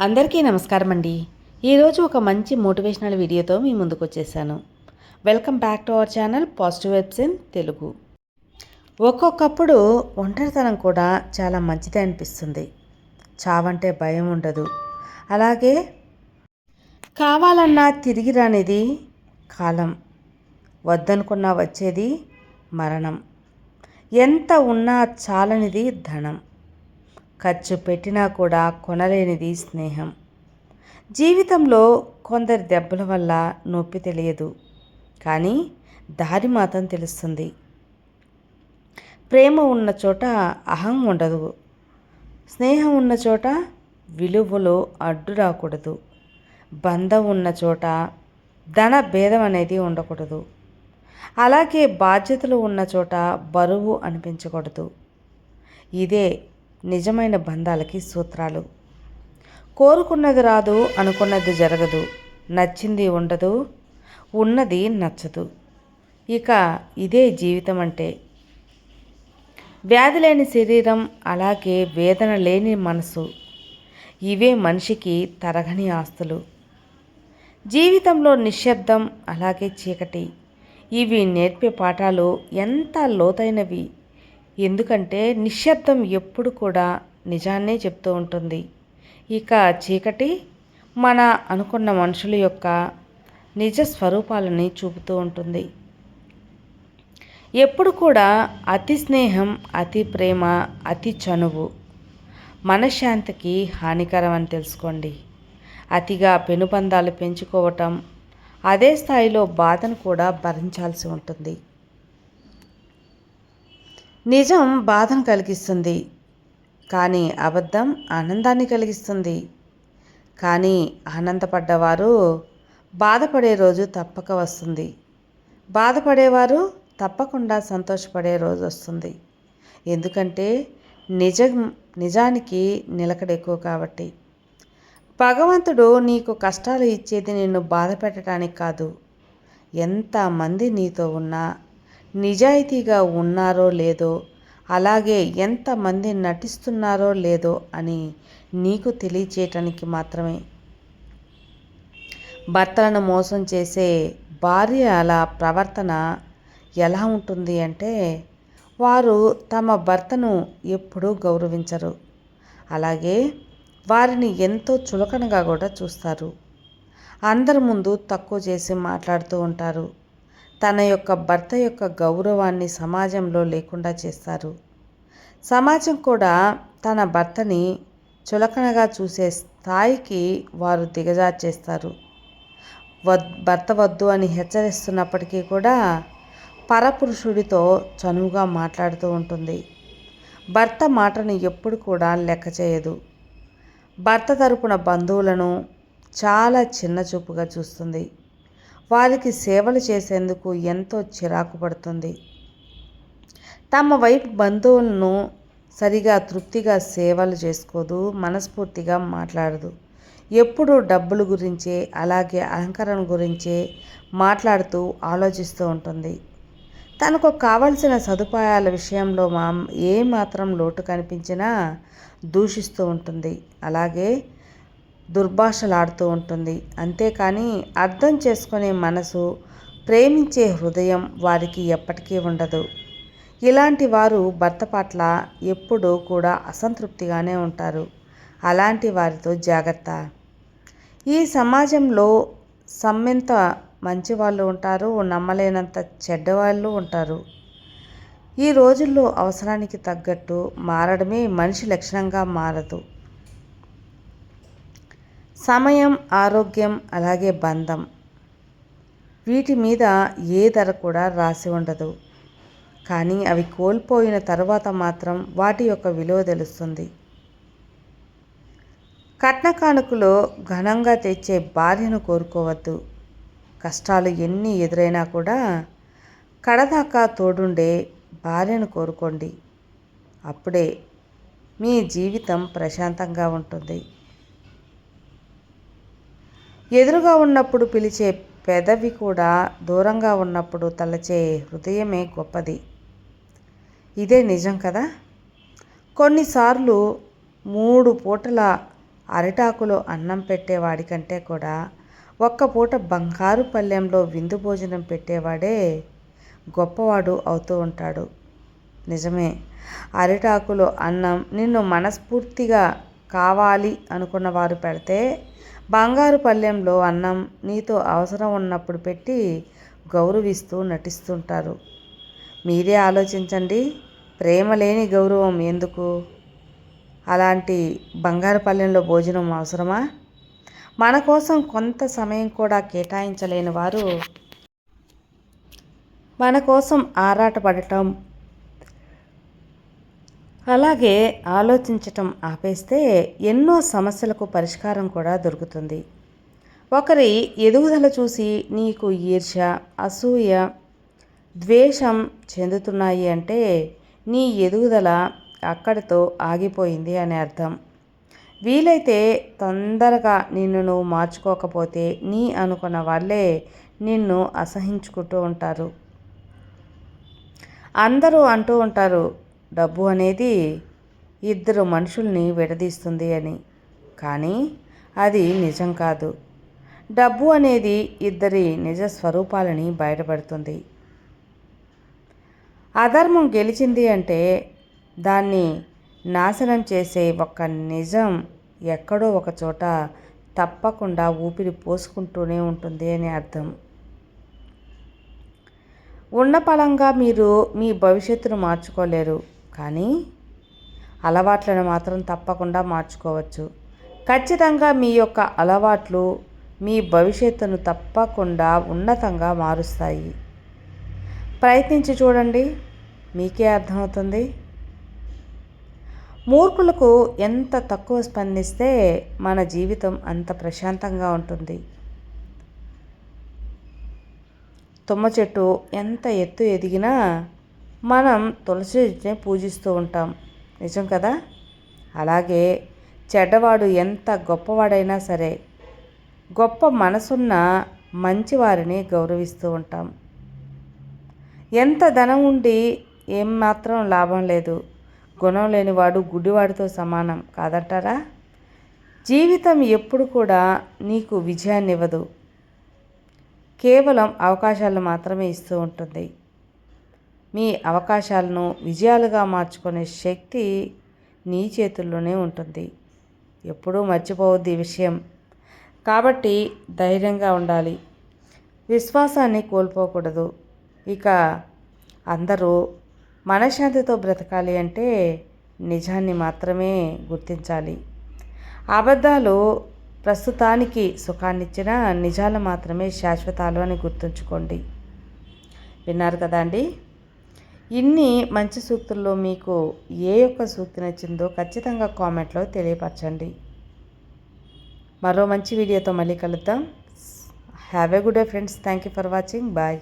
అందరికీ నమస్కారం అండి ఈరోజు ఒక మంచి మోటివేషనల్ వీడియోతో మీ ముందుకు వచ్చేసాను welcome back to our channel positive vibes in Telugu. ఒక్కొక్కప్పుడు ఒంటరితనం కూడా చాలా మంచిదే అనిపిస్తుంది. చావంటే భయం ఉండదు. అలాగే కావాలన్నా తిరిగి రానిది కాలం. వద్దనుకున్నా వచ్చేది మరణం. ఎంత ఉన్నా చాలనిది ధనం. ఖర్చు పెట్టినా కూడా కొనలేనిది స్నేహం. జీవితంలో కొందరి దెబ్బల వల్ల నొప్పి తెలియదు. కానీ దారి మాత్రం తెలుస్తుంది. ప్రేమ ఉన్న చోట అహం ఉండదు. స్నేహం ఉన్న చోట విలువలో అడ్డు రాకూడదు. బంధం ఉన్న చోట ధన భేదం అనేది ఉండకూడదు. అలాగే బాధ్యతలు ఉన్న చోట బరువు అనిపించకూడదు. ఇదే నిజమైన బంధాలకి సూత్రాలు. కోరుకున్నది రాదు అనుకున్నది జరగదు. నచ్చింది ఉండదు ఉన్నది నచ్చదు. ఇక ఇదే జీవితం అంటే వ్యాధి లేని శరీరం అలాగే వేదన లేని మనసు. ఇవే మనిషికి తరగని ఆస్తులు. జీవితంలో నిశ్శబ్దం అలాగే చీకటి. ఇవి నేర్పే పాఠాలు ఎంత లోతైనవి? ఎందుకంటే నిశ్శబ్దం ఎప్పుడు కూడా నిజాన్నే చెప్తూ ఉంటుంది. ఇక చీకటి మన అనుకున్న మనుషుల యొక్క నిజ స్వరూపాలని చూపుతూ ఉంటుంది. ఎప్పుడు కూడా అతి స్నేహం అతి ప్రేమ అతి చనువు మనశ్శాంతికి హానికరం అని తెలుసుకోండి. అతిగా పెనుబంధాలు పెంచుకోవటం అదే స్థాయిలో బాధను కూడా భరించాల్సి ఉంటుంది. నిజం బాధను కలిగిస్తుంది. కానీ అబద్ధం ఆనందాన్ని కలిగిస్తుంది. కానీ ఆనందపడ్డవారు బాధపడే రోజు తప్పక వస్తుంది. బాధపడేవారు తప్పకుండా సంతోషపడే రోజు వస్తుంది. ఎందుకంటే నిజం నిజానికి నిలకడ ఎక్కువ కాబట్టి. భగవంతుడు నీకు కష్టాలు ఇచ్చేది నిన్ను బాధ పెట్టడానికి కాదు. ఎంతమంది నీతో ఉన్నా నిజాయితీగా ఉన్నారో లేదో అలాగే ఎంతమంది నటిస్తున్నారో లేదో అని నీకు తెలియచేయటానికి మాత్రమే. భర్తలను మోసం చేసే భార్య అలా ప్రవర్తన ఎలా ఉంటుంది అంటే వారు తమ భర్తను ఎప్పుడూ గౌరవించరు. అలాగే వారిని ఎంతో చులకనగా కూడా చూస్తారు. అందరి ముందు తక్కువ చేసి మాట్లాడుతూ ఉంటారు. తన యొక్క భర్త యొక్క గౌరవాన్ని సమాజంలో లేకుండా చేస్తారు. సమాజం కూడా తన భర్తని చులకనగా చూసే స్థాయికి వారు దిగజార్చేస్తారు. వద్ భర్త వద్దు అని హెచ్చరిస్తున్నప్పటికీ కూడా పరపురుషుడితో చనువుగా మాట్లాడుతూ ఉంటుంది. భర్త మాటను ఎప్పుడు కూడా లెక్క చేయదు. భర్త తరపున బంధువులను చాలా చిన్న చూపుగా చూస్తుంది. వారికి సేవలు చేసేందుకు ఎంతో చిరాకు పడుతుంది. తమ వైపు బంధువులను సరిగా తృప్తిగా సేవలు చేసుకోదు మనస్ఫూర్తిగా మాట్లాడదు. ఎప్పుడూ డబ్బుల గురించే అలాగే అలంకరణ గురించే మాట్లాడుతూ ఆలోచిస్తూ ఉంటుంది. తనకు కావలసిన సదుపాయాల విషయంలో మా ఏ మాత్రం లోటు కనిపించినా దూషిస్తూ ఉంటుంది. అలాగే దుర్భాషలాడుతూ ఉంటుంది. అంతేకాని అర్థం చేసుకునే మనసు ప్రేమించే హృదయం వారికి ఎప్పటికీ ఉండదు. ఇలాంటి వారు భర్త పట్ల ఎప్పుడూ కూడా అసంతృప్తిగానే ఉంటారు. అలాంటి వారితో జాగ్రత్త. ఈ సమాజంలో సమ్మెంత మంచి వాళ్ళు ఉంటారు నమ్మలేనంత చెడ్డవాళ్ళు ఉంటారు. ఈ రోజుల్లో అవసరానికి తగ్గట్టు మారడమే మనిషి లక్షణంగా మారదు. సమయం ఆరోగ్యం అలాగే బంధం. వీటి మీద ఏ ధర కూడా రాసి ఉండదు. కానీ అవి కోల్పోయిన తర్వాత మాత్రం వాటి యొక్క విలువ తెలుస్తుంది. కట్న కానుకలో ఘనంగా తెచ్చే భార్యను కోరుకోవద్దు. కష్టాలు ఎన్ని ఎదురైనా కూడా కడదాకా తోడుండే భార్యను కోరుకోండి. అప్పుడే మీ జీవితం ప్రశాంతంగా ఉంటుంది. ఎదురుగా ఉన్నప్పుడు పిలిచే పెదవి కూడా దూరంగా ఉన్నప్పుడు తలచే హృదయమే గొప్పది. ఇదే నిజం కదా? కొన్నిసార్లు మూడు పూటల అరిటాకులో అన్నం పెట్టేవాడి కంటే కూడా ఒక్క పూట బంగారు పళ్ళెంలో విందు భోజనం పెట్టేవాడే గొప్పవాడు అవుతూ ఉంటాడు. నిజమే అరిటాకులో అన్నం నిన్ను మనస్ఫూర్తిగా కావాలి అనుకున్న వారు పెడితే బంగారు పళ్ళెంలో అన్నం నీతో అవసరం ఉన్నప్పుడు పెట్టి గౌరవిస్తూ నటిస్తుంటారు. మీరే ఆలోచించండి ప్రేమ లేని గౌరవం ఎందుకు? అలాంటి బంగారు పల్లెంలో భోజనం అవసరమా? మన కోసం కొంత సమయం కూడా కేటాయించలేని వారు మన కోసం ఆరాటపడటం అలాగే ఆలోచించటం ఆపేస్తే ఎన్నో సమస్యలకు పరిష్కారం కూడా దొరుకుతుంది. ఒకరి ఎదుగుదల చూసి నీకు ఈర్ష్య అసూయ ద్వేషం చెందుతున్నాయి అంటే నీ ఎదుగుదల అక్కడితో ఆగిపోయింది అని అర్థం. వీలైతే తొందరగా నిన్ను నువ్వు మార్చుకోకపోతే నీ అనుకున్న వాళ్ళే నిన్ను అసహించుకుంటూ ఉంటారు. అందరూ అంటూ ఉంటారు డబ్బు అనేది ఇద్దరు మనుషుల్ని విడదీస్తుంది అని. కానీ అది నిజం కాదు. డబ్బు అనేది ఇద్దరి నిజ స్వరూపాలని బయటపడుతుంది. అధర్మం గెలిచింది అంటే దాన్ని నాశనం చేసే ఒక నిజం ఎక్కడో ఒక చోట తప్పకుండా ఊపిరి పోసుకుంటూనే ఉంటుంది అని అర్థం. ఉన్న పలంగా మీరు మీ భవిష్యత్తును మార్చుకోలేరు. కానీ అలవాట్లను మాత్రం తప్పకుండా మార్చుకోవచ్చు. ఖచ్చితంగా మీ యొక్క అలవాట్లు మీ భవిష్యత్తును తప్పకుండా ఉన్నతంగా మారుస్తాయి. ప్రయత్నించి చూడండి మీకే అర్థమవుతుంది. మూర్ఖులకు ఎంత తక్కువ స్పందిస్తే మన జీవితం అంత ప్రశాంతంగా ఉంటుంది. తుమ్మ చెట్టు ఎంత ఎత్తు ఎదిగినా మనం తులసిని పూజిస్తూ ఉంటాం. నిజం కదా? అలాగే చెడ్డవాడు ఎంత గొప్పవాడైనా సరే గొప్ప మనసున్న మంచివారిని గౌరవిస్తూ ఉంటాం. ఎంత ధనం ఉండి ఏం మాత్రం లాభం లేదు. గుణం లేనివాడు గుడ్డివాడితో సమానం కాదంటారా? జీవితం ఎప్పుడు కూడా నీకు విజయాన్ని ఇవ్వదు కేవలం అవకాశాలు మాత్రమే ఇస్తూ ఉంటుంది. మీ అవకాశాలను విజయాలుగా మార్చుకునే శక్తి నీ చేతుల్లోనే ఉంటుంది. ఎప్పుడూ మర్చిపోవద్దు ఈ విషయం. కాబట్టి ధైర్యంగా ఉండాలి. విశ్వాసాన్ని కోల్పోకూడదు. ఇక అందరూ మనశ్శాంతితో బ్రతకాలి అంటే నిజాన్ని మాత్రమే గుర్తించాలి. అబద్ధాలు ప్రస్తుతానికి సుఖాన్నిచ్చిన నిజాలు మాత్రమే శాశ్వతాలు అని గుర్తుంచుకోండి. విన్నారు కదా అండి? ఇన్ని మంచి సూక్తుల్లో మీకు ఏ యొక్క సూక్తి నచ్చిందో ఖచ్చితంగా కామెంట్లో తెలియపరచండి. మరో మంచి వీడియోతో మళ్ళీ కలుద్దాం. Have a good day friends thank you for watching bye